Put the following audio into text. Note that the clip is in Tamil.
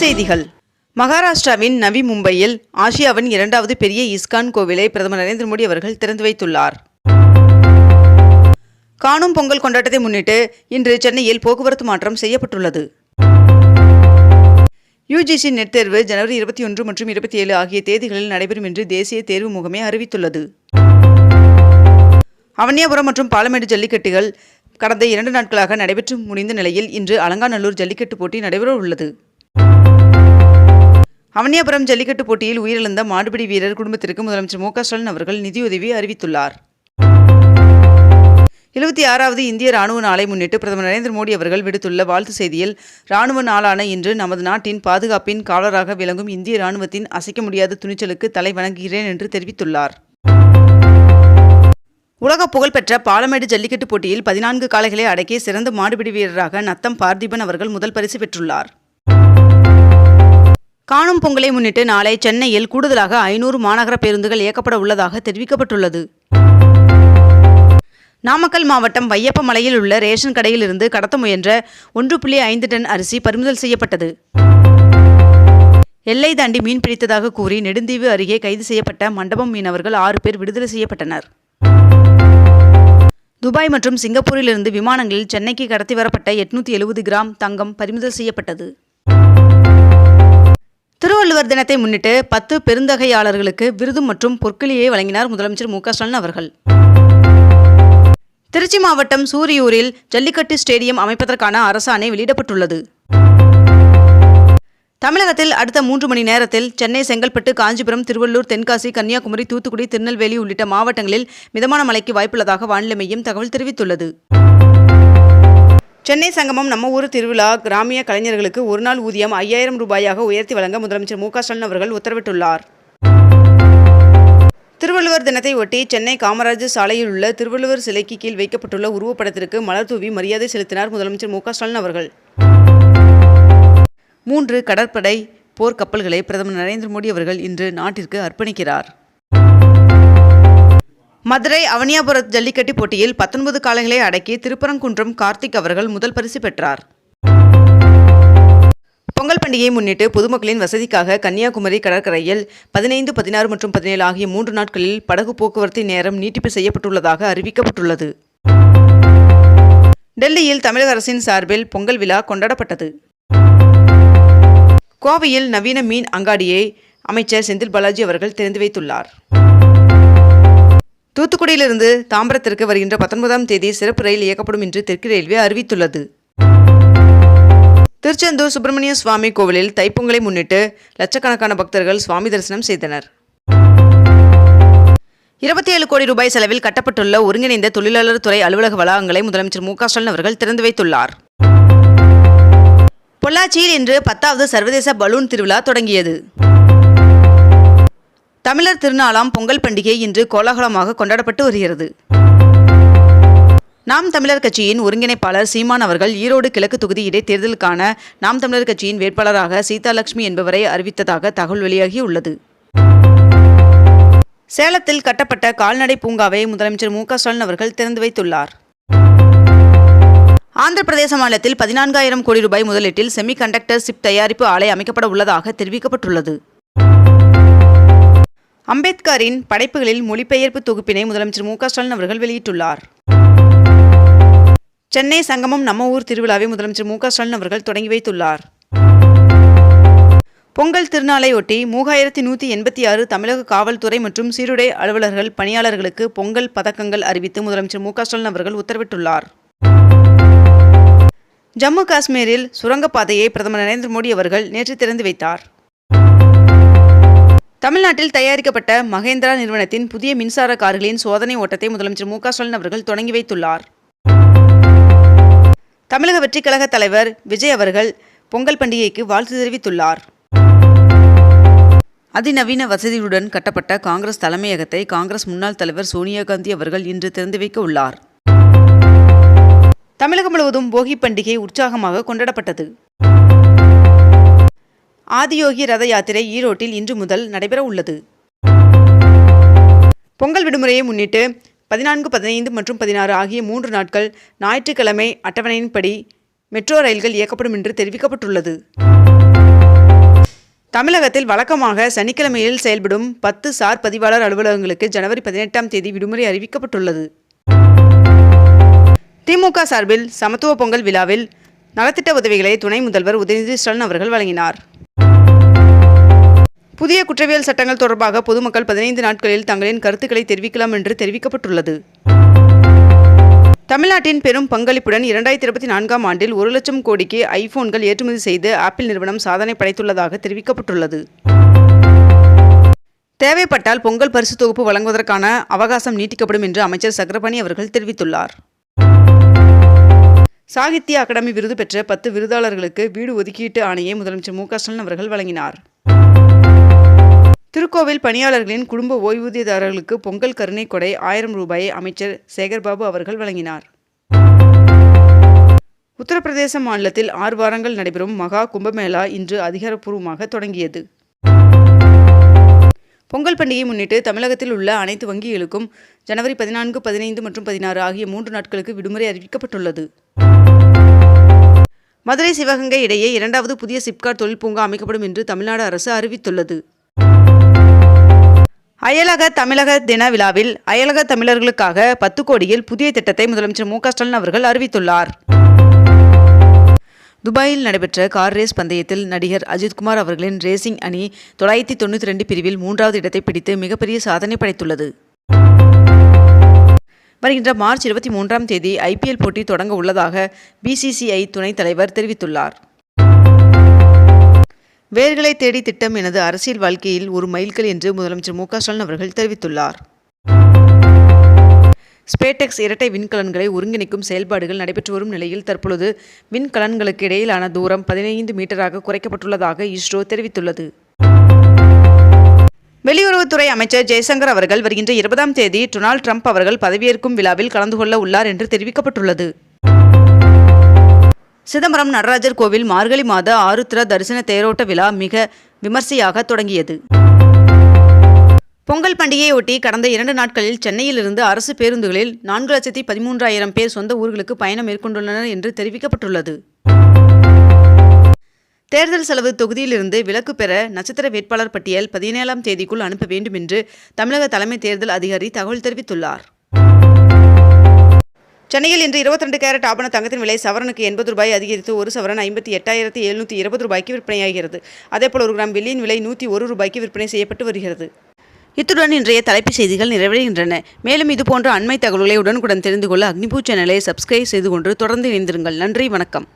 செய்திகள். மகாராஷ்டிராவின் நவி மும்பையில் ஆசியாவின் இரண்டாவது பெரிய இஸ்கான் கோவிலை பிரதமர் நரேந்திர மோடி அவர்கள் திறந்து வைத்துள்ளார். காணும் பொங்கல் கொண்டாட்டத்தை முன்னிட்டு இன்று சென்னையில் போக்குவரத்து மாற்றம் செய்யப்பட்டுள்ளது. யுஜிசி நெட் தேர்வு ஜனவரி இருபத்தி ஒன்று மற்றும் இருபத்தி ஏழு ஆகிய தேதிகளில் நடைபெறும் என்று தேசிய தேர்வு முகமை அறிவித்துள்ளது. அவனியாபுரம் மற்றும் பாலமேடு ஜல்லிக்கட்டுகள் கடந்த இரண்டு நாட்களாக நடைபெற்று முடிந்த நிலையில் இன்று அலங்காநல்லூர் ஜல்லிக்கட்டு போட்டி நடைபெற உள்ளது அவனியாபுரம் ஜல்லிக்கட்டு போட்டியில் உயிரிழந்த மாடுபிடி வீரர் குடும்பத்திற்கு முதலமைச்சர் மு ஸ்டாலின் அவர்கள் நிதியுதவி அறிவித்துள்ளார். எழுபத்தி ஆறாவது இந்திய ராணுவ நாளை முன்னிட்டு பிரதமர் நரேந்திர மோடி அவர்கள் விடுத்துள்ள வாழ்த்து செய்தியில் ராணுவ நாளான இன்று நமது நாட்டின் பாதுகாப்பின் காவலராக விளங்கும் இந்திய ராணுவத்தின் அசைக்க முடியாத துணிச்சலுக்கு தலை வணங்குகிறேன் என்று தெரிவித்துள்ளார். உலக புகழ்பெற்ற பாலமேடு ஜல்லிக்கட்டு போட்டியில் பதினான்கு காளைகளை அடக்கிய சிறந்த மாடுபிடி வீரராக நத்தம் பார்த்திபன் அவர்கள் முதல் பரிசு பெற்றுள்ளார். காணும் பொங்கலை முன்னிட்டு நாளை சென்னையில் கூடுதலாக ஐநூறு மாநகர பேருந்துகள் இயக்கப்பட உள்ளதாக தெரிவிக்கப்பட்டுள்ளது. நாமக்கல் மாவட்டம் வையப்பமலையில் உள்ள ரேஷன் கடையிலிருந்து கடத்த முயன்ற ஒன்று புள்ளி ஐந்து டன் அரிசி பறிமுதல் செய்யப்பட்டது. எல்லை தாண்டி மீன் பிடித்ததாக கூறி நெடுந்தீவு அருகே கைது செய்யப்பட்ட மண்டபம் மீனவர்கள் ஆறு பேர் விடுதலை செய்யப்பட்டனர். துபாய் மற்றும் சிங்கப்பூரிலிருந்து விமானங்களில் சென்னைக்கு கடத்தி வரப்பட்ட எட்நூத்தி எழுபது கிராம் தங்கம் பறிமுதல் செய்யப்பட்டது. திருவள்ளுவர் தினத்தை முன்னிட்டு பத்து பெருந்தகையாளர்களுக்கு விருது மற்றும் பொற்களியை வழங்கினார் முதலமைச்சர் மு க ஸ்டாலின் அவர்கள். திருச்சி மாவட்டம் சூரியூரில் ஜல்லிக்கட்டு ஸ்டேடியம் அமைப்பதற்கான அரசாணை வெளியிடப்பட்டுள்ளது. தமிழகத்தில் அடுத்த மூன்று மணி நேரத்தில் சென்னை செங்கல்பட்டு காஞ்சிபுரம் திருவள்ளூர் தென்காசி கன்னியாகுமரி தூத்துக்குடி திருநெல்வேலி உள்ளிட்ட மாவட்டங்களில் மிதமான மழைக்கு வாய்ப்புள்ளதாக வானிலை மையம் தகவல் தெரிவித்துள்ளது. சென்னை சங்கமம் நம்ம ஊர் திருவிழா கிராமிய கலைஞர்களுக்கு ஒரு நாள் ஊதியம் ஐயாயிரம் ரூபாயாக உயர்த்தி வழங்க முதலமைச்சர் மு ஸ்டாலின் அவர்கள் உத்தரவிட்டுள்ளார். திருவள்ளுவர் தினத்தை ஒட்டி சென்னை காமராஜர் சாலையில் உள்ள திருவள்ளுவர் சிலைக்கு கீழ் வைக்கப்பட்டுள்ள உருவப்படத்திற்கு மலர் தூவி மரியாதை செலுத்தினார் முதலமைச்சர் மு ஸ்டாலின் அவர்கள். மூன்று கடற்படை போர்க்கப்பல்களை பிரதமர் நரேந்திர மோடி அவர்கள் இன்று நாட்டிற்கு அர்ப்பணிக்கிறார். மதுரை அவனியாபுரத் ஜல்லிக்கட்டு போட்டியில் பத்தொன்பது காளைகளை அடக்கி திருப்பரங்குன்றம் கார்த்திக் அவர்கள் முதல் பரிசு பெற்றார். பொங்கல் பண்டிகையை முன்னிட்டு பொதுமக்களின் வசதிக்காக கன்னியாகுமரி கடற்கரையில் பதினைந்து பதினாறு மற்றும் பதினேழு ஆகிய மூன்று நாட்களில் படகு போக்குவரத்து நேரம் நீட்டிப்பு செய்யப்பட்டுள்ளதாக அறிவிக்கப்பட்டுள்ளது. டெல்லியில் தமிழக அரசின் சார்பில் பொங்கல் விழா கொண்டாடப்பட்டது. கோவையில் நவீன மீன் அங்காடியை அமைச்சர் செந்தில் பாலாஜி அவர்கள் திறந்து வைத்துள்ளார். தூத்துக்குடியிலிருந்து தாம்பரத்திற்கு வருகின்ற பத்தொன்பதாம் தேதி சிறப்பு ரயில் இயக்கப்படும் என்று தெற்கு ரயில்வே அறிவித்துள்ளது. திருச்செந்தூர் சுப்பிரமணிய சுவாமி கோவிலில் தைப்பொங்கலை முன்னிட்டு லட்சக்கணக்கான பக்தர்கள் சுவாமி தரிசனம் செய்தனர். இருபத்தி ஏழு கோடி ரூபாய் செலவில் கட்டப்பட்டுள்ள ஒருங்கிணைந்த தொழிலாளர் துறை அலுவலக வளாகங்களை முதலமைச்சர் மு ஸ்டாலின் அவர்கள் திறந்து வைத்துள்ளார். பொள்ளாச்சியில் இன்று பத்தாவது சர்வதேச பலூன் திருவிழா தொடங்கியது. தமிழர் திருநாளாம் பொங்கல் பண்டிகை இன்று கோலாகலமாக கொண்டாடப்பட்டு வருகிறது. நாம் தமிழர் கட்சியின் ஒருங்கிணைப்பாளர் சீமான் அவர்கள் ஈரோடு கிழக்கு தொகுதி இடைத்தேர்தலுக்கான நாம் தமிழர் கட்சியின் வேட்பாளராக சீதாலட்சுமி என்பவரை அறிவித்ததாக தகவல் வெளியாகியுள்ளது. சேலத்தில் கட்டப்பட்ட கால்நடை பூங்காவை முதலமைச்சர் மு ஸ்டாலின் அவர்கள் திறந்து வைத்துள்ளார். ஆந்திர பிரதேச மாநிலத்தில் பதினான்காயிரம் கோடி ரூபாய் முதலீட்டில் செமி கண்டக்டர் சிப் தயாரிப்பு ஆலை அமைக்கப்பட உள்ளதாக தெரிவிக்கப்பட்டுள்ளது. அம்பேத்கரின் படைப்புகளில் மொழிபெயர்ப்பு தொகுப்பினை முதலமைச்சர் மு ஸ்டாலின் அவர்கள் வெளியிட்டுள்ளார். சென்னை சங்கமம் நம்ம ஊர் திருவிழாவை முதலமைச்சர் மு ஸ்டாலின் அவர்கள் தொடங்கி வைத்துள்ளார். பொங்கல் திருநாளையொட்டி மூவாயிரத்தி நூற்றி எண்பத்தி ஆறு தமிழக காவல்துறை மற்றும் சீருடை அலுவலர்கள் பணியாளர்களுக்கு பொங்கல் பதக்கங்கள் அறிவித்து முதலமைச்சர் மு ஸ்டாலின் அவர்கள் உத்தரவிட்டுள்ளார். ஜம்மு காஷ்மீரில் சுரங்கப்பாதையை பிரதமர் நரேந்திர மோடி அவர்கள் நேற்று திறந்து வைத்தார். தமிழ்நாட்டில் தயாரிக்கப்பட்ட மகேந்திரா நிறுவனத்தின் புதிய மின்சார கார்களின் சோதனை ஓட்டத்தை முதலமைச்சர் மு க ஸ்டாலின் அவர்கள் தொடங்கி வைத்துள்ளார். தமிழக வெற்றிக் கழக தலைவர் விஜய் அவர்கள் பொங்கல் பண்டிகைக்கு வாழ்த்து தெரிவித்துள்ளார். அதிநவீன வசதியுடன் கட்டப்பட்ட காங்கிரஸ் தலைமையகத்தை காங்கிரஸ் முன்னாள் தலைவர் சோனியா காந்தி அவர்கள் இன்று திறந்து வைக்க உள்ளார். தமிழகம் முழுவதும் போகி பண்டிகை உற்சாகமாக கொண்டாடப்பட்டது. ஆதியோகி ரத யாத்திரை ஈரோட்டில் இன்று முதல் நடைபெற உள்ளது. பொங்கல் விடுமுறையை முன்னிட்டு பதினான்கு பதினைந்து மற்றும் பதினாறு ஆகிய மூன்று நாட்கள் ஞாயிற்றுக்கிழமை அட்டவணையின்படி மெட்ரோ ரயில்கள் இயக்கப்படும் என்று தெரிவிக்கப்பட்டுள்ளது. தமிழகத்தில் வழக்கமாக சனிக்கிழமையில் செயல்படும் பத்து சார் பதிவாளர் அலுவலகங்களுக்கு ஜனவரி பதினெட்டாம் தேதி விடுமுறை அறிவிக்கப்பட்டுள்ளது. திமுக சார்பில் சமத்துவ பொங்கல் விழாவில் நலத்திட்ட உதவிகளை துணை முதல்வர் உதயநிதி ஸ்டாலின் அவர்கள் வழங்கினார். புதிய குற்றவியல் சட்டங்கள் தொடர்பாக பொதுமக்கள் பதினைந்து நாட்களில் தங்களின் கருத்துக்களை தெரிவிக்கலாம் என்று தெரிவிக்கப்பட்டுள்ளது. தமிழ்நாட்டின் பெரும் பங்களிப்புடன் இரண்டாயிரத்தி இருபத்தி நான்காம் ஆண்டில் ஒரு லட்சம் கோடிக்கு ஐபோன்கள் ஏற்றுமதி செய்து ஆப்பிள் நிறுவனம் சாதனை படைத்துள்ளதாக தெரிவிக்கப்பட்டுள்ளது. தேவைப்பட்டால் பொங்கல் பரிசு தொகுப்பு வழங்குவதற்கான அவகாசம் நீட்டிக்கப்படும் என்று அமைச்சர் சக்கரபாணி அவர்கள் தெரிவித்துள்ளார். சாகித்ய அகாடமி விருது பெற்ற பத்து விருதாளர்களுக்கு வீடு ஒதுக்கீட்டு ஆணையை முதலமைச்சர் மு க ஸ்டாலின் அவர்கள் வழங்கினார். திருக்கோவில் பணியாளர்களின் குடும்ப ஓய்வூதியதாரர்களுக்கு பொங்கல் கருணை கொடை ஆயிரம் ரூபாயை அமைச்சர் சேகர்பாபு அவர்கள் வழங்கினார். உத்தரப்பிரதேச மாநிலத்தில் ஆறு வாரங்கள் நடைபெறும் மகா கும்பமேளா இன்று அதிகாரப்பூர்வமாக தொடங்கியது. பொங்கல் பண்டிகையை முன்னிட்டு தமிழகத்தில் உள்ள அனைத்து வங்கிகளுக்கும் ஜனவரி பதினான்கு பதினைந்து மற்றும் பதினாறு ஆகிய மூன்று நாட்களுக்கு விடுமுறை அறிவிக்கப்பட்டுள்ளது. மதுரை சிவகங்கை இடையே இரண்டாவது புதிய சிப்காட் தொழில் பூங்கா அமைக்கப்படும் என்று தமிழ்நாடு அரசு அறிவித்துள்ளது. அயலக தமிழக தின விழாவில் அயலக தமிழர்களுக்காக பத்து கோடியில் புதிய திட்டத்தை முதலமைச்சர் மு ஸ்டாலின் அவர்கள் அறிவித்துள்ளார். துபாயில் நடைபெற்ற கார் ரேஸ் பந்தயத்தில் நடிகர் அஜித்குமார் அவர்களின் ரேசிங் அணி தொள்ளாயிரத்தி தொண்ணூற்றி ரெண்டு பிரிவில் மூன்றாவது இடத்தை பிடித்து மிகப்பெரிய சாதனை படைத்துள்ளது. வருகின்ற மார்ச் இருபத்தி மூன்றாம் தேதி ஐபிஎல் போட்டி தொடங்க உள்ளதாக பிசிசிஐ துணைத் தலைவர் தெரிவித்துள்ளார். வேர்களை தேடி திட்டம் எனது அரசியல் வாழ்க்கையில் ஒரு மைல்கல் என்று முதலமைச்சர் மு ஸ்டாலின் அவர்கள் தெரிவித்துள்ளார். ஸ்பேடெக்ஸ் இரட்டை விண்கலன்களை ஒருங்கிணைக்கும் செயல்பாடுகள் நடைபெற்று வரும் நிலையில் தற்பொழுது விண்கலன்களுக்கு இடையிலான தூரம் பதினைந்து மீட்டராக குறைக்கப்பட்டுள்ளதாக இஸ்ரோ தெரிவித்துள்ளது. வெளியுறவுத்துறை அமைச்சர் ஜெய்சங்கர் அவர்கள் வருகின்ற இருபதாம் தேதி டொனால்ட் ட்ரம்ப் அவர்கள் பதவியேற்கும் விழாவில் கலந்து கொள்ள உள்ளார் என்று தெரிவிக்கப்பட்டுள்ளது. சிதம்பரம் நடராஜர் கோவில் மார்கழி மாத ஆருத்ரா தரிசன தேரோட்ட விழா மிக விமர்சையாக தொடங்கியது. பொங்கல் பண்டிகையொட்டி கடந்த இரண்டு நாட்களில் சென்னையிலிருந்து அரசு பேருந்துகளில் நான்கு லட்சத்தி பதிமூன்றாயிரம் பேர் சொந்த ஊர்களுக்கு பயணம் மேற்கொண்டுள்ளனர் என்று தெரிவிக்கப்பட்டுள்ளது. தேர்தல் செலவு தொகுதியிலிருந்து விலக்கு பெற நட்சத்திர வேட்பாளர் பட்டியல் பதினேழாம் தேதிக்குள் அனுப்ப வேண்டும் என்று தமிழக தலைமை தேர்தல் அதிகாரி தகவல் தெரிவித்துள்ளார். சென்னையில் இன்று இருபத்தி ரெண்டு கேரட் ஆபண தங்கத்தின் விலை சவரனுக்கு எண்பது ரூபாய் அதிகரித்து ஒரு சவரன் ஐம்பத்தி எட்டாயிரத்தி எழுநூற்றி இருபது ரூபாய்க்கு விற்பனையாகிறது. அதேபோல் ஒரு கிராம் வெள்ளியின் விலை நூற்றி ஒரு ரூபாய்க்கு விற்பனை செய்யப்பட்டு வருகிறது. இத்துடன் இன்றைய தலைப்புச் செய்திகள் நிறைவடைகின்றன. மேலும் இதுபோன்ற அண்மை தகவல்களை உடனுக்குடன் தெரிந்து கொள்ள அக்னிபூ சேனலை சப்ஸ்கிரைப் செய்து கொண்டு தொடர்ந்து இணைந்திருங்கள். நன்றி வணக்கம்.